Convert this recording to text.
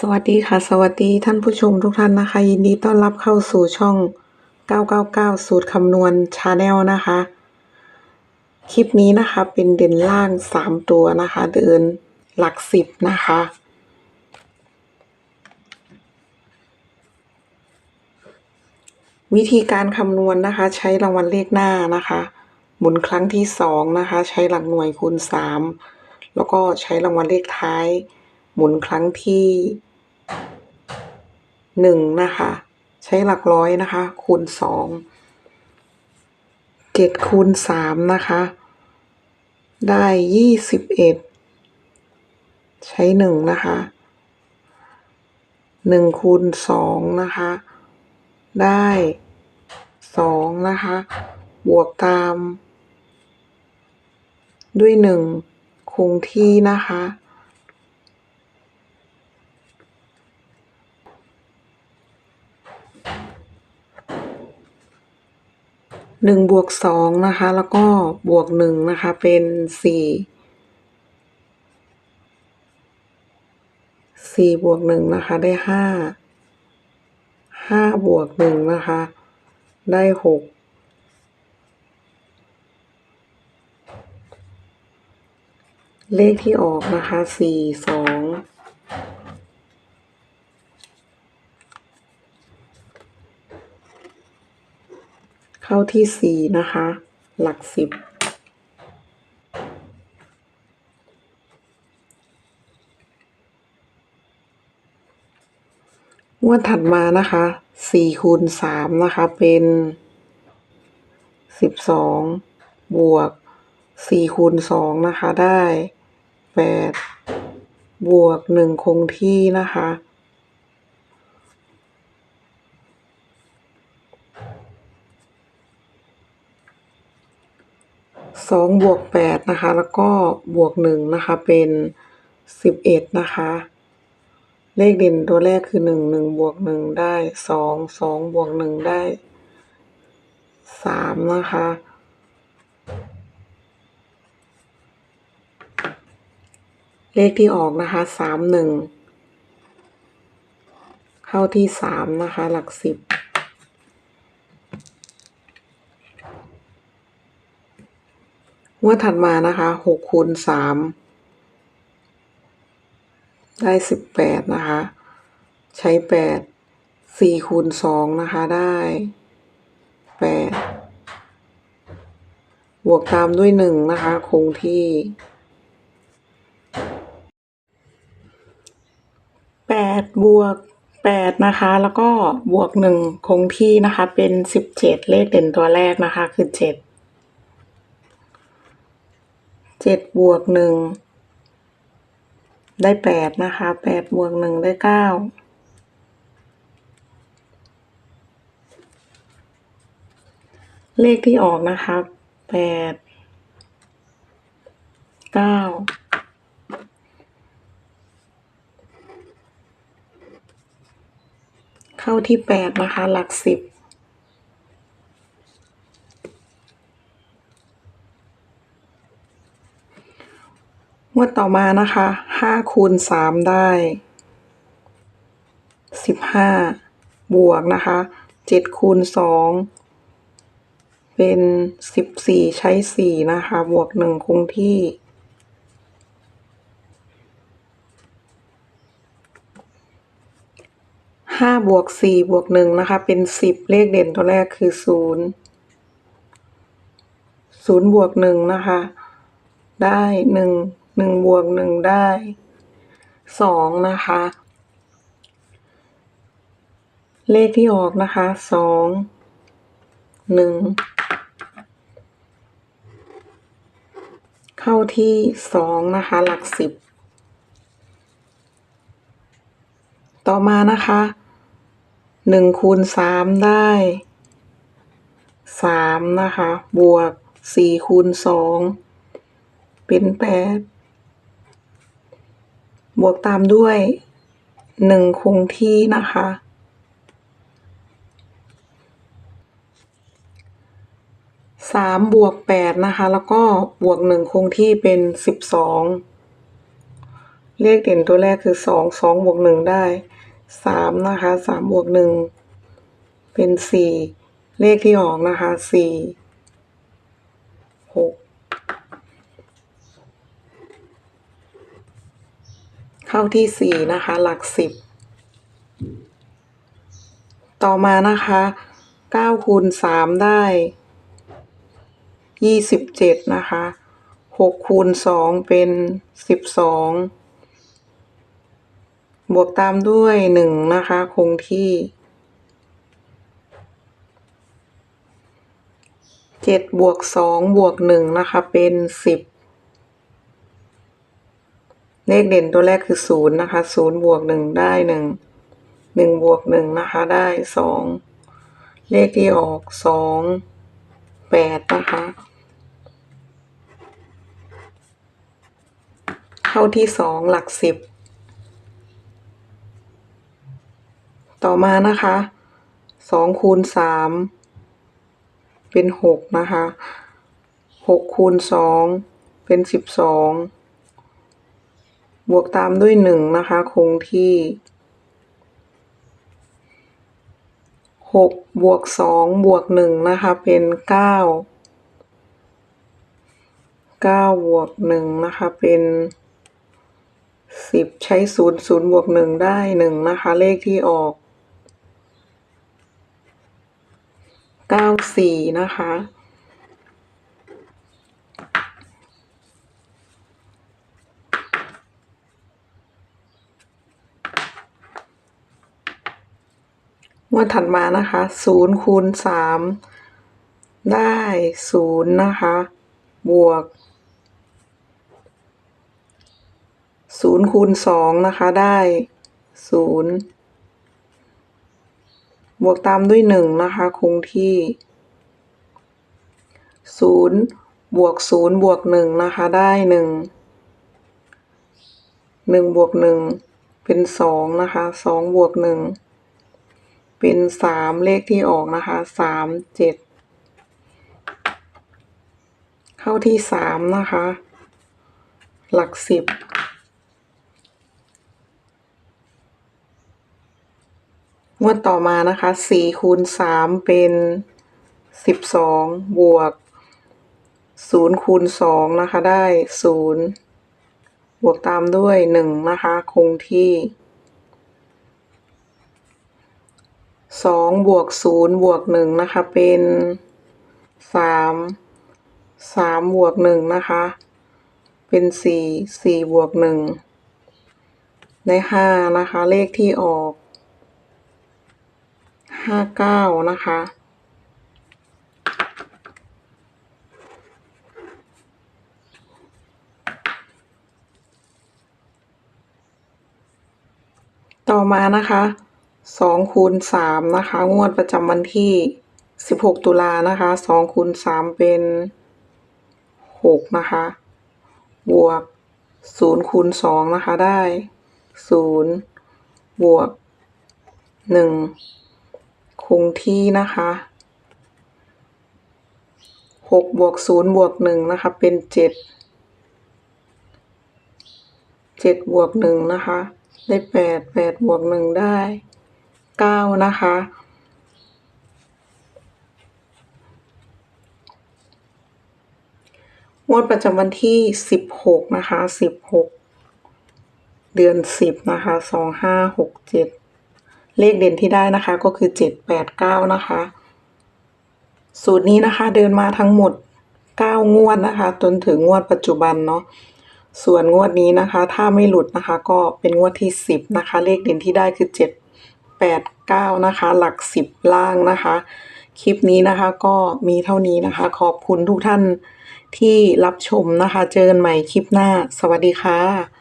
สวัสดีค่ะ สวัสดีท่านผู้ชมทุกท่านนะคะ ยินดีต้อนรับเข้าสู่ช่อง 999 สูตรคำนวณชาแนลนะคะ คลิปนี้นะคะเป็นเด่นล่าง 3 ตัวนะคะ เดินหลักสิบนะคะ วิธีการคำนวณนะคะ ใช้รางวัลเลขหน้านะคะ หมุนครั้งที่สองนะคะ ใช้หลักหน่วยคูณสามแล้วก็ใช้รางวัลเลขท้าย หมุนครั้งที่หนึ่งนะคะ ใช้หลักร้อยนะคะ คูณสองเจ็ดคูณสามนะคะ ได้ยี่สิบเอ็ดใช้หนึ่งนะคะหนึ่งคูณสองนะคะ ได้สองนะคะ บวกตาม ด้วยหนึ่งคงที่นะคะ หนึ่งบวกสองนะคะ แล้วก็บวกหนึ่งนะคะ เป็นสี่สี่บวกหนึ่งนะคะ ได้ห้าห้าบวกหนึ่งนะคะ ได้หกเลขที่ออกนะคะสี่สอง เข้าที่สี่นะคะ หลักสิบงวดถัดมานะคะสี่คูณสามนะคะ เป็นสิบสองบวกสี่คูณสองนะคะ ได้แปดบวกหนึ่งคงที่นะคะ 2บวก8นะคะ แล้วก็บวก1นะคะ เป็น 11 นะคะ เลขเด่นตัวแรกคือ 1 1บวก1ได้ 2 2บวก1ได้ 3 นะคะ เลขที่ออกนะคะ 3 1 เข้าที่ 3 นะคะ หลัก 10 งวดถัดมานะคะหกคูณสามได้สิบแปดนะคะ ใช้แปดสี่คูณสองนะคะได้แปดบวกตามด้วยหนึ่งนะคะ คงที่แปดบวกแปดนะคะ แล้วก็บวกหนึ่งคงที่นะคะ เป็นสิบเจ็ดเลขเด่นตัวแรกนะคะ คือเจ็ด เจ็ดบวกหนึ่งได้แปดนะคะแปดบวกหนึ่งได้เก้าเลขที่ออกนะคะแปดเก้าเข้าที่แปดนะคะ หลักสิบ งวดต่อมานะคะห้าคูณสามได้สิบห้าบวกนะคะเจ็ดคูณสองเป็นสิบสี่ใช้สี่นะคะ บวกหนึ่งคงที่ห้าบวกสี่บวกหนึ่งนะคะ เป็นสิบเลขเด่นตัวแรกคือศูนย์ศูนย์บวกหนึ่งนะคะ ได้หนึ่ง หนึ่งบวกหนึ่งได้สองนะคะ เลขที่ออกนะคะสองหนึ่งเข้าที่สองนะคะ หลักสิบต่อมานะคะหนึ่งคูณสามได้สามนะคะ บวกสี่คูณสองเป็นแปด บวกตามด้วย 1 คงที่นะคะสามบวกแปดนะคะ แล้วก็บวกหนึ่งคงที่เป็นสิบสองเลขเด่นตัวแรกคือสองสองบวกหนึ่งได้สามนะคะสามบวกหนึ่งเป็นสี่เลขที่ออกนะคะสี่หก เข้าที่สี่นะคะ หลักสิบ ต่อมานะคะเก้าคูณสามได้ยี่สิบเจ็ดนะคะหกคูณสองเป็นสิบสองบวกตามด้วยหนึ่งนะคะ คงที่เจ็ดบวกสองบวกหนึ่งนะคะ เป็นสิบ เลขเด่นตัวแรกคือศูนย์นะคะศูนย์บวกหนึ่งได้หนึ่งหนึ่งบวกหนึ่งนะคะได้สองเลขที่ออกสองแปดนะคะ เข้าที่สองหลักสิบต่อมานะคะสองคูณสามเป็นหกนะคะหกคูณสองเป็นสิบสอง บวกตามด้วยหนึ่งนะคะคงที่หกบวกสองบวกหนึ่งนะคะเป็นเก้าเก้าบวกหนึ่งนะคะเป็นสิบใช้ศูนย์ศูนย์บวกหนึ่งได้หนึ่งนะคะเลขที่ออกเก้าสี่นะคะ งวดถัดมานะคะศูนย์คูณสามได้ศูนย์นะคะ บวกศูนย์คูณสองนะคะได้ศูนย์บวกตามด้วยหนึ่งนะคะคงที่ศูนย์บวกศูนย์บวกหนึ่งนะคะได้หนึ่งหนึ่งบวกหนึ่งเป็นสองนะคะสองบวกหนึ่ง เป็นสามเลขที่ออกนะคะสามเจ็ดเข้าที่สามนะคะ หลักสิบงวดต่อมานะคะสี่คูณสามเป็นสิบสองบวกศูนย์คูณสองนะคะได้ศูนย์บวกตามด้วยหนึ่งนะคะ คงที่ สองบวกศูนย์บวกหนึ่งนะคะ เป็นสามสามบวกหนึ่งนะคะ เป็นสี่สี่บวกหนึ่งได้ห้านะคะ เลขที่ออกห้าเก้านะคะต่อมานะคะ สองคูณสามนะคะ งวดประจำวันที่สิบหกตุลานะคะสองคูณสามเป็นหกนะคะ บวกศูนย์คูณสองนะคะได้ศูนย์บวกหนึ่งคงที่นะคะหกบวกศูนย์บวกหนึ่งนะคะ เป็นเจ็ดเจ็ดบวกหนึ่งนะคะ ได้แปดแปดบวกหนึ่งได้ เก้านะคะ งวดประจำวันที่สิบหกนะคะสิบหกเดือนสิบนะคะสองห้าหกเจ็ดเลขเด่นที่ได้นะคะก็คือเจ็ดแปดเก้านะคะ สูตรนี้นะคะเดินมาทั้งหมดเก้างวดนะคะ จนถึงงวดปัจจุบันเนาะส่วนงวดนี้นะคะ ถ้าไม่หลุดนะคะ ก็เป็นงวดที่สิบนะคะ เลขเด่นที่ได้คือเจ็ดแปดเก้านะคะ หลักสิบล่างนะคะ คลิปนี้นะคะก็มีเท่านี้นะคะ ขอบคุณทุกท่านที่รับชมนะคะ เจอกันใหม่คลิปหน้า สวัสดีค่ะ